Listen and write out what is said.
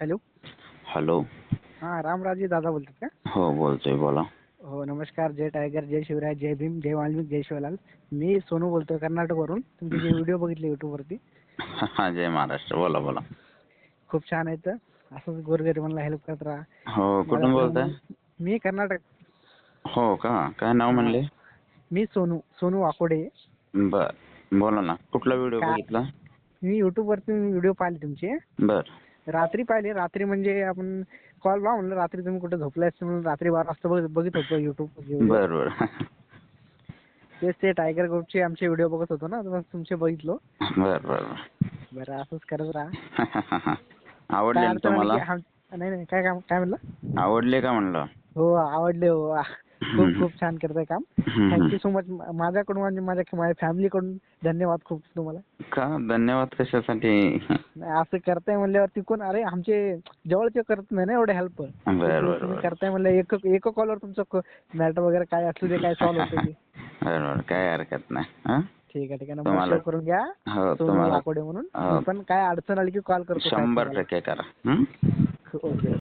Hello. Hello. हां रामराजे दादा बोलतात का? हो बोलतोय बोला. हो नमस्कार जय टायगर जय शिवराय जय भीम जय वाल्मिक जय शिवलाल. मी सोनू बोलतोय कर्नाटकवरून. तुमचे जे व्हिडिओ बघितले युट्यूबवरती हा जय महाराष्ट्र. बोला बोला. खूप छान आहेत असंच गोरगरिबांना हेल्प करत राहा. हो कुठून बोलताय? मी कर्नाटक. हो का? काय नाव म्हणले? मी सोनू सोनू वाकोडे. बर बोला ना. कुठला व्हिडिओ बघितला? मी युट्यूबवरती व्हिडिओ पाहिले तुमचे. बर. रात्री पाहिले. रात्री म्हणजे आपण कॉल लावा म्हणलं रात्री तुम्ही कुठे झोपले असते म्हणून रात्री बारा वाजता बघ- बघित होतो युट्यूब बर बर तेच ते टायगर ग्रुपचे आमचे व्हिडिओ बघत होतो ना तर तुमचे बघितलो. बर बर बरं असंच करत राहा. आवडले काय ना अडचण आली तुम्हाला? की आम- नाही नाही काय काम काय म्हणलं? आवडले का म्हणलं? हो आवडले हो. खूप खूप छान करताय काम. थँक्यू सो मच माझ्याकडून आणि माझ्या माझ्या फॅमिलीकडून धन्यवाद खूप तुम्हाला. का? धन्यवाद कशासाठी? असं करताय म्हणल्यावर तिकून अरे आमचे जवळचे करत नाही ना एवढे हेल्प करताय म्हणलं एक एक कॉलवर तुमचं मॅटर वगैरे काय असू दे काय सॉल्व्ह होतं ते. बर बर. काय हरकत नाही ठीक आहे ठीक आहे. नंबर सेव्ह करून घ्या. हो तुम्हाला म्हणून. हो. पण काय अडचण आली की कॉल करतो शंभर टक्के करा? ओके.